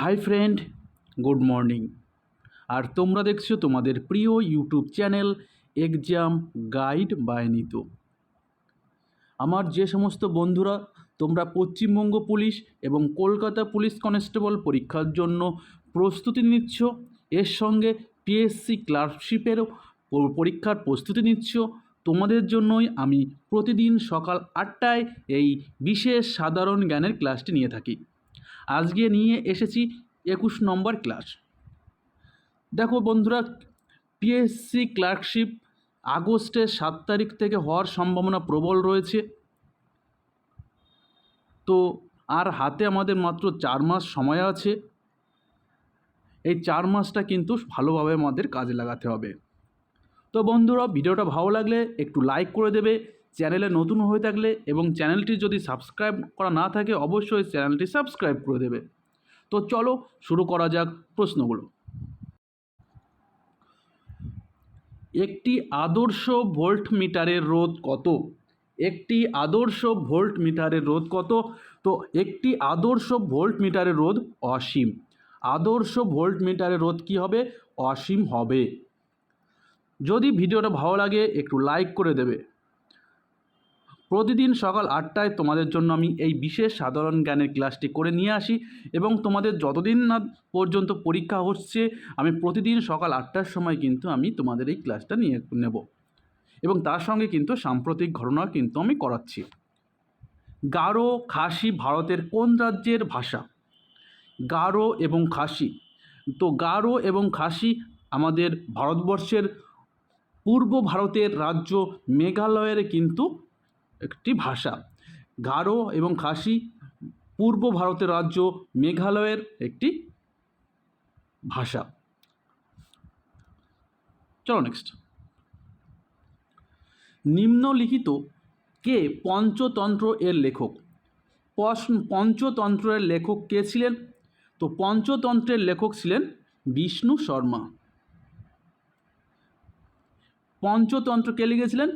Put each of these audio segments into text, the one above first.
Hi friend, good morning. আর তোমরা দেখছ তোমাদের প্রিয় YouTube channel exam guide by Nitu. আমার যে সমস্ত বন্ধুরা, তোমরা পশ্চিমবঙ্গ পুলিশ এবং কলকাতা পুলিশ কনস্টেবল পরীক্ষার জন্য প্রস্তুতি নিচ্ছ, এর সঙ্গে পিএসসি ক্লার্কশিপেরও পরীক্ষার প্রস্তুতি নিচ্ছ, তোমাদের জন্যই আমি প্রতিদিন সকাল আটটায় এই বিশেষ সাধারণ জ্ঞানের ক্লাসটি নিয়ে থাকি। আজকে নিয়ে এসেছি একুশ নম্বর ক্লাস। দেখো বন্ধুরা পিএসসি ক্লার্কশিপ আগস্টের সাত তারিখ থেকে হওয়ার সম্ভাবনা প্রবল রয়েছে। তো আর হাতে আমাদের মাত্র চার মাস সময় আছে। এই চার মাসটা কিন্তু ভালোভাবে আমাদের কাজে লাগাতে হবে। তো বন্ধুরা, ভিডিওটা ভালো লাগলে একটু লাইক করে দেবে চ্যানেলে নতুন হয়ে থাকলে এবং চ্যানেলটি যদি সাবস্ক্রাইব করা না থাকে, অবশ্যই চ্যানেলটি সাবস্ক্রাইব করে দেবে। তো চলো শুরু করা যাক প্রশ্নগুলো। একটি আদর্শ ভোল্ট মিটারের রোধ কত? একটি আদর্শ ভোল্ট মিটারের রোধ কত? তো একটি আদর্শ ভোল্ট মিটারের রোধ অসীম। আদর্শ ভোল্ট মিটারের রোধ কী হবে? অসীম হবে। যদি ভিডিওটা ভালো লাগে, একটু লাইক করে দেবে। প্রতিদিন সকাল আটটায় তোমাদের জন্য আমি এই বিশেষ সাধারণ জ্ঞানের ক্লাসটি করে নিয়ে আসি এবং তোমাদের যতদিন না পর্যন্ত পরীক্ষা হচ্ছে, আমি প্রতিদিন সকাল আটটার সময় কিন্তু আমি তোমাদের এই ক্লাসটা নিয়ে নেব। এবং তার সঙ্গে কিন্তু সাম্প্রতিক ঘটনা কিন্তু আমি করাচ্ছি। গারো খাসি ভারতের কোন রাজ্যের ভাষা? গারো এবং খাসি। তো গারো এবং খাসি আমাদের ভারতবর্ষের পূর্ব ভারতের রাজ্য মেঘালয়ের কিন্তু একটি ভাষা। গারো এবং খাসি পূর্ব ভারতের রাজ্য মেঘালয়ের একটি ভাষা। চলো নেক্সট নিম্নলিখিত কে পঞ্চতন্ত্র এর লেখক? পঞ্চতন্ত্রের লেখক কে ছিলেন? তো পঞ্চতন্ত্রের লেখক ছিলেন বিষ্ণু শর্মা। পঞ্চতন্ত্র কে লিখেছিলেন?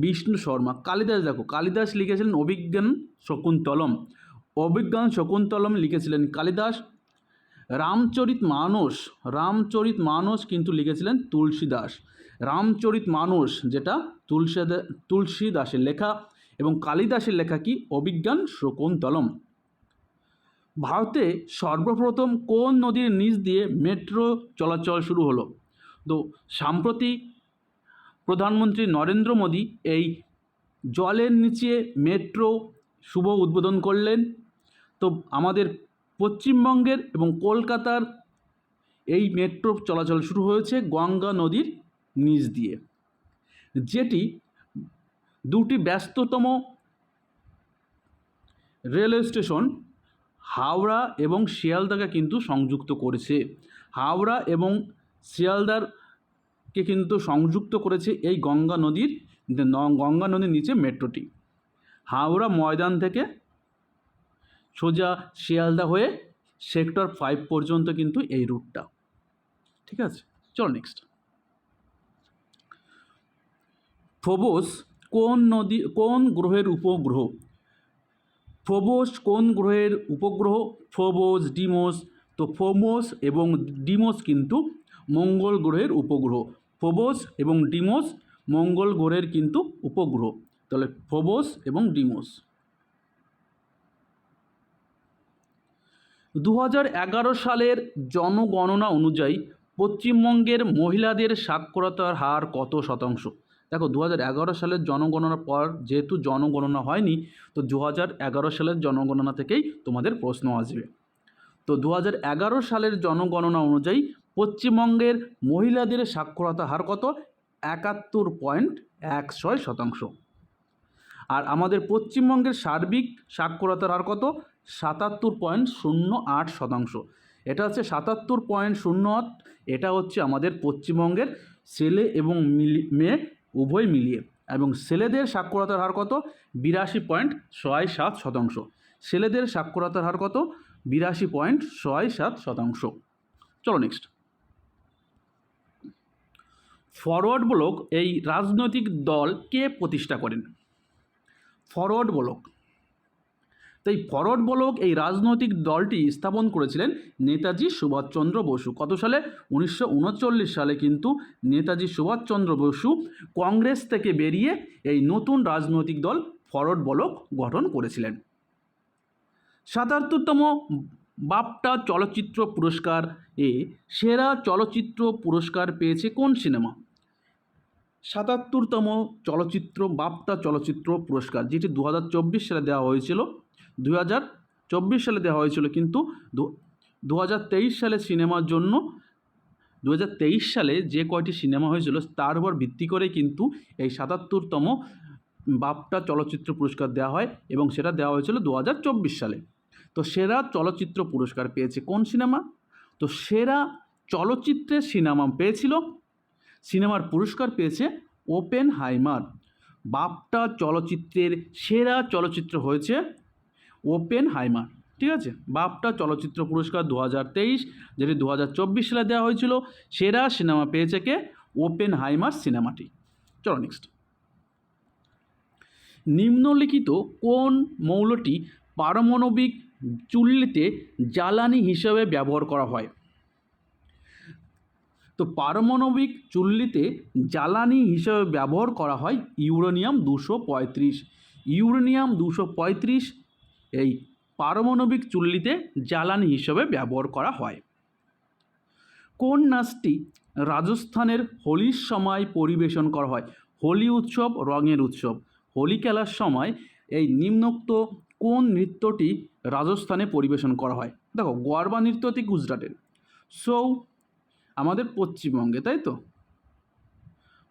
বিষ্ণু শর্মা। কালিদাস দেখো, কালিদাস লিখেছিলেন অভিজ্ঞান শকুন্তলম। অভিজ্ঞান শকুন্তলম লিখেছিলেন কালিদাস। রামচরিত মানস রামচরিত মানস কিন্তু লিখেছিলেন তুলসীদাস। রামচরিত মানস যেটা তুলসী তুলসীদাসের লেখা এবং কালিদাসের লেখা কি? অভিজ্ঞান শকুন্তলম। ভারতে সর্বপ্রথম কোন নদীর নিচ দিয়ে মেট্রো চলাচল শুরু হলো? তো সাম্প্রতি প্রধানমন্ত্রী নরেন্দ্র মোদী এই জলের নিচে মেট্রো শুভ উদ্বোধন করলেন। তো আমাদের পশ্চিমবঙ্গের এবং কলকাতার এই মেট্রো চলাচল শুরু হয়েছে গঙ্গা নদীর নিচ দিয়ে, যেটি দুটি ব্যস্ততম রেলওয়ে স্টেশন হাওড়া এবং শিয়ালদাকে কিন্তু সংযুক্ত করেছে। হাওড়া এবং শিয়ালদারকে কিন্তু সংযুক্ত করেছে এই গঙ্গা নদীর গঙ্গা নদীর নিচে মেট্রোটি। হাওড়া ময়দান থেকে সোজা শিয়ালদা হয়ে সেক্টর ফাইভ পর্যন্ত কিন্তু এই রুটটা। ঠিক আছে? চলো নেক্সট ফোবোস কোন নদী, কোন গ্রহের উপগ্রহ? ফোবোস কোন গ্রহের উপগ্রহ? Phobos, Deimos. তো ফোবোস এবং ডিমোস কিন্তু মঙ্গল গ্রহের উপগ্রহ। ফোবোস এবং ডিমোস মঙ্গল গ্রহের কিন্তু উপগ্রহ। তাহলে ফোবোস এবং ডিমোস। দু সালের জনগণনা অনুযায়ী পশ্চিমবঙ্গের মহিলাদের সাক্ষরতার হার কত শতাংশ? দেখো দু সালের জনগণনার পর যেহেতু জনগণনা হয়নি, তো দু সালের জনগণনা থেকেই তোমাদের প্রশ্ন আসবে। তো দু সালের জনগণনা অনুযায়ী পশ্চিমবঙ্গের মহিলাদের সাক্ষরতা হার কত? একাত্তর পয়েন্ট এক ছয় শতাংশ। আর আমাদের পশ্চিমবঙ্গের সার্বিক সাক্ষরতার হার কত? সাতাত্তর পয়েন্ট শূন্য আট শতাংশ। এটা হচ্ছে সাতাত্তর পয়েন্ট শূন্য আট। এটা হচ্ছে আমাদের পশ্চিমবঙ্গের ছেলে এবং মেয়ে উভয় মিলিয়ে। এবং ছেলেদের সাক্ষরতার হার কত? বিরাশি পয়েন্ট ছয় সাত শতাংশ। ছেলেদের সাক্ষরতার হার কত? বিরাশি পয়েন্ট ছয় সাত শতাংশ। চলো নেক্সট ফরওয়ার্ড ব্লক এই রাজনৈতিক দল কে প্রতিষ্ঠা করেন? Forward Bloc. তাই ফরওয়ার্ড ব্লক এই রাজনৈতিক দলটি স্থাপন করেছিলেন নেতাজি সুভাষচন্দ্র বসু। কত সালে? উনিশশো উনচল্লিশ সালে কিন্তু নেতাজি সুভাষচন্দ্র বসু কংগ্রেস থেকে বেরিয়ে এই নতুন রাজনৈতিক দল ফরওয়ার্ড ব্লক গঠন করেছিলেন। সাতাত্তরতম বাপটা চলচ্চিত্র পুরস্কার এ সেরা চলচ্চিত্র পুরস্কার পেয়েছে কোন সিনেমা? সাতাত্তরতম চলচ্চিত্র বাপ্তা চলচ্চিত্র পুরস্কার, যেটি দু হাজার চব্বিশ সালে দেওয়া হয়েছিল। দু সালে দেওয়া হয়েছিল, কিন্তু দু সালে সিনেমার জন্য দু হাজার তেইশ সালে যে কয়টি সিনেমা হয়েছিল, তার উপর ভিত্তি করে কিন্তু এই সাতাত্তরতম বাপ্টা চলচ্চিত্র পুরস্কার দেওয়া হয় এবং সেটা দেওয়া হয়েছিল দু হাজার চব্বিশ সালে। তো সেরা চলচ্চিত্র পুরস্কার পেয়েছে কোন সিনেমা? তো সেরা চলচ্চিত্রের সিনেমা পেয়েছিল সিনেমার পুরস্কার পেয়েছে ওপেন হাইমার বাপটা চলচ্চিত্রের সেরা চলচ্চিত্র হয়েছে ওপেন হাইমার ঠিক আছে? বাপটা চলচ্চিত্র পুরস্কার দু হাজার তেইশ, যেটি দু হাজার চব্বিশ সালে দেওয়া হয়েছিল, সেরা সিনেমা পেয়েছে কে? ওপেন হাইমার সিনেমাটি। চলো নেক্সট নিম্নলিখিত কোন মৌলটি পারমাণবিক চুল্লিতে জ্বালানি হিসেবে ব্যবহার করা হয়? তো পারমাণবিক চুল্লিতে জ্বালানি হিসেবে ব্যবহার করা হয় ইউরেনিয়াম দুশো পঁয়ত্রিশ। ইউরেনিয়াম দুশো পঁয়ত্রিশ এই পারমাণবিক চুল্লিতে জ্বালানি হিসেবে ব্যবহার করা হয়। কোন নাচটি রাজস্থানের হোলির সময় পরিবেশন করা হয়? হোলি উৎসব, রঙের উৎসব। হোলি খেলার সময় এই নিম্নোক্ত কোন নৃত্যটি রাজস্থানে পরিবেশন করা হয়? দেখো, গরবা নৃত্যটি গুজরাটের। সো আমাদের পশ্চিমবঙ্গে, তাই তো?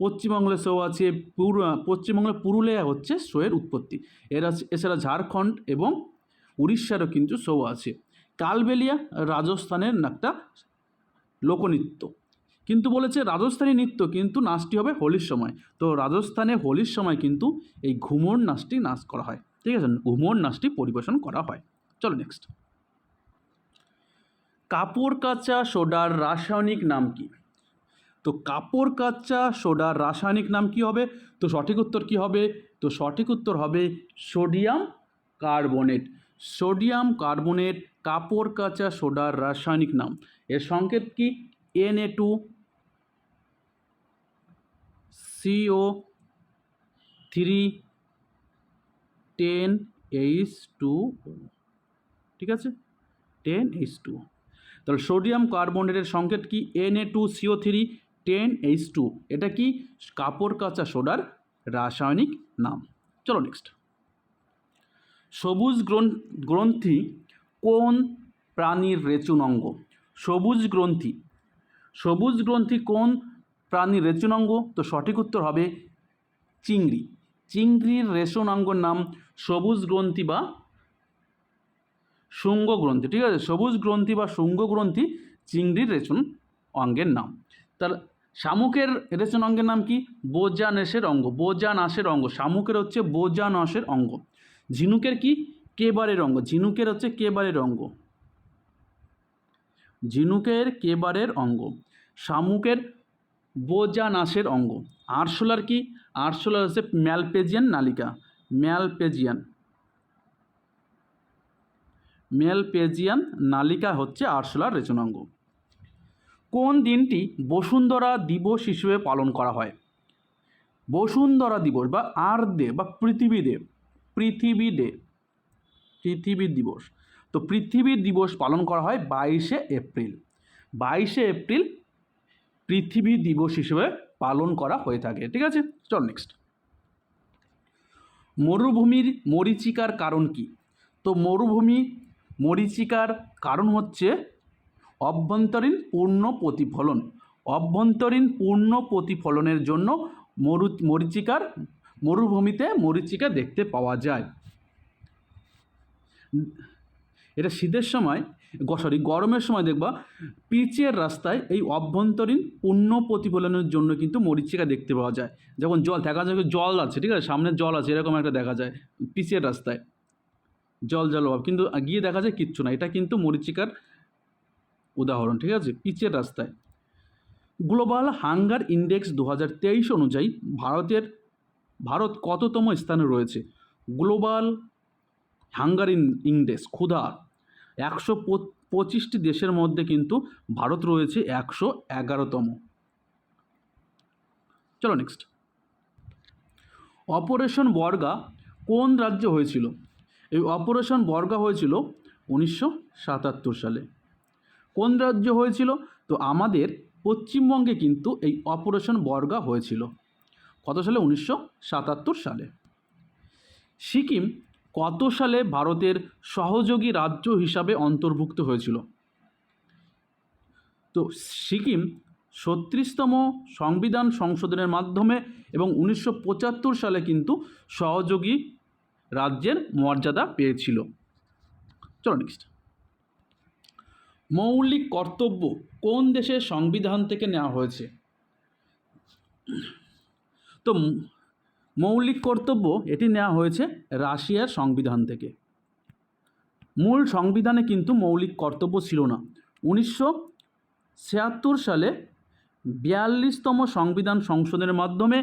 পশ্চিমবঙ্গের শো আছে পুরু পশ্চিমবঙ্গের পুরুলিয়া হচ্ছে শোয়ের উৎপত্তি। এরা এছাড়া ঝাড়খণ্ড এবং উড়িষ্যারও কিন্তু শো আছে। কালবেলিয়া রাজস্থানের একটা লোকনৃত্য। কিন্তু বলেছে রাজস্থানী নৃত্য কিন্তু নাচটি হবে হোলির সময়। তো রাজস্থানে হোলির সময় কিন্তু এই ঘুমর নাচটি নাচ করা হয়। ঠিক আছে? ঘুমর নাচটি পরিবেশন করা হয়। চলো নেক্সট কাপড় কাচা সোডার রাসায়নিক নাম কি? তো কাপড় কাচা সোডার রাসায়নিক নাম কি হবে? তো সঠিক উত্তর কি হবে? তো সঠিক উত্তর হবে সোডিয়াম কার্বনেট। সোডিয়াম কার্বনেট কাপড় কাচা সোডার রাসায়নিক নাম। এর সংকেত কি? N A two C O three ten H two. ঠিক আছে? Ten H two. তাহলে সোডিয়াম কার্বনেটের সংকেত কি? N A two C O three ten H two এটা কি? কাপড় কাচা সোডার রাসায়নিক নাম। চলো নেক্সট সবুজ গ্রন্থি কোন প্রাণীর রেচুন অঙ্গ? সবুজ গ্রন্থি। সবুজ গ্রন্থি কোন প্রাণীর রেচন অঙ্গ? তো সঠিক উত্তর হবে চিংড়ি। চিংড়ির রেশন অঙ্গর নাম সবুজ গ্রন্থি বা শুঙ্গ গ্রন্থি, ঠিক আছে? সবুজ গ্রন্থি বা শুঙ্গ গ্রন্থি চিংড়ির রেচন অঙ্গের নাম। তার শামুকের রেচন অঙ্গের নাম কি? বোজানেশের অঙ্গ বোজানাশের অঙ্গ। শামুকের হচ্ছে বোজানসের অঙ্গ। ঝিনুকের কি? কেবারের অঙ্গ। ঝিনুকের হচ্ছে কেবারের অঙ্গ। ঝিনুকের কেবারের অঙ্গ। শামুকের বোজানাশের অঙ্গ। আরশোলার কি? আরশোলার হচ্ছে ম্যালপেজিয়ান নালিকা। ম্যালপেজিয়ান। মেলপেজিয়ান নালিকা হচ্ছে আরশোলার রেচনাঙ্গ। কোন দিনটি বসুন্ধরা দিবস হিসেবে পালন করা হয়? বসুন্ধরা দিবস বা আর ডে বা পৃথিবী ডে পৃথিবী ডে পৃথিবী দিবস। তো পৃথিবী দিবস পালন করা হয় বাইশে এপ্রিল। বাইশে এপ্রিল পৃথিবী দিবস হিসেবে পালন করা হয়ে থাকে। ঠিক আছে? চল নেক্সট মরুভূমির মরিচিকার কারণ কি? তো মরুভূমি মরিচিকার কারণ হচ্ছে অভ্যন্তরীণ পূর্ণ প্রতিফলন। অভ্যন্তরীণ পূর্ণ প্রতিফলনের জন্য মরু, মরিচিকার মরুভূমিতে মরিচিকা দেখতে পাওয়া যায়। এটা শীতের সময় সরি গরমের সময় দেখবা পিচের রাস্তায় এই অভ্যন্তরীণ পূর্ণ প্রতিফলনের জন্য কিন্তু মরিচিকা দেখতে পাওয়া যায়। যখন জল, দেখা যায় জল আছে, ঠিক আছে? সামনে জল আছে, এরকম একটা দেখা যায় পিচের রাস্তায়। জল জল অভাব। কিন্তু গিয়ে দেখা যায় কিচ্ছু না। এটা কিন্তু মরিচিকার উদাহরণ, ঠিক আছে? পিচের রাস্তায়। গ্লোবাল হাঙ্গার ইন্ডেক্স দু হাজার তেইশ অনুযায়ী ভারতের, ভারত কততম স্থানে রয়েছে? গ্লোবাল হাঙ্গার ইন্ডেক্স, ক্ষুধা। একশো পঁচিশটি দেশের মধ্যে কিন্তু ভারত রয়েছে একশো এগারোতম। চলো নেক্সট অপারেশন বর্গা কোন রাজ্যে হয়েছিল? এই অপারেশন বর্গা হয়েছিল উনিশশো সাতাত্তর সালে। কোন রাজ্য হয়েছিল? তো আমাদের পশ্চিমবঙ্গে কিন্তু এই অপারেশন বর্গা হয়েছিল। কত সালে? উনিশশো সাতাত্তর সালে। সিকিম কত সালে ভারতের সহযোগী রাজ্য হিসাবে অন্তর্ভুক্ত হয়েছিল? তো সিকিম ছত্রিশতম সংবিধান সংশোধনের মাধ্যমে এবং উনিশশো পঁচাত্তর সালে কিন্তু সহযোগী রাজ্যের মর্যাদা পেয়েছিল। চলো নেক্সট মৌলিক কর্তব্য কোন দেশের সংবিধান থেকে নেওয়া হয়েছে? তো মৌলিক কর্তব্য এটি নেওয়া হয়েছে রাশিয়ার সংবিধান থেকে। মূল সংবিধানে কিন্তু মৌলিক কর্তব্য ছিল না। উনিশশো ছিয়াত্তর সালে বিয়াল্লিশতম সংবিধান সংশোধনের মাধ্যমে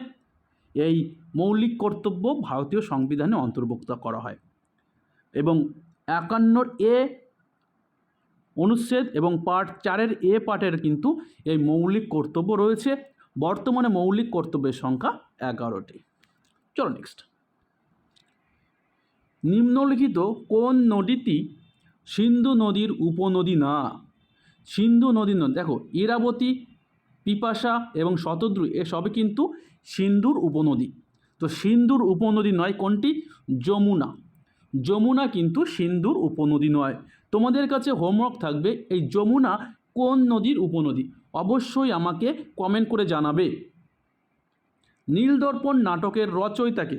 এই মৌলিক কর্তব্য ভারতীয় সংবিধানে অন্তর্ভুক্ত করা হয় এবং একান্নর এ অনুচ্ছেদ এবং পার্ট চারের এ পার্টের কিন্তু এই মৌলিক কর্তব্য রয়েছে। বর্তমানে মৌলিক কর্তব্যের সংখ্যা এগারোটি। চলো নেক্সট নিম্নলিখিত কোন নদীটি সিন্ধু নদীর উপনদী না? সিন্ধু নদী। দেখো, ইরাবতী, পিপাসা এবং শতদ্রু এসবই কিন্তু সিন্ধুর উপনদী। তো সিন্ধুর উপনদী নয় কোনটি? যমুনা। যমুনা কিন্তু সিন্ধুর উপনদী নয়। তোমাদের কাছে হোমওয়ার্ক থাকবে, এই যমুনা কোন নদীর উপনদী? অবশ্যই আমাকে কমেন্ট করে জানাবে। নীলদর্পণ নাটকের রচয়িতাকে।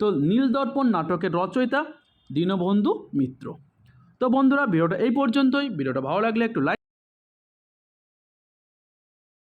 তো নীলদর্পণ নাটকের রচয়িতা দীনবন্ধু মিত্র। তো বন্ধুরা, ভিডিওটা এই পর্যন্তই। ভিডিওটা ভালো লাগলে একটু লাইক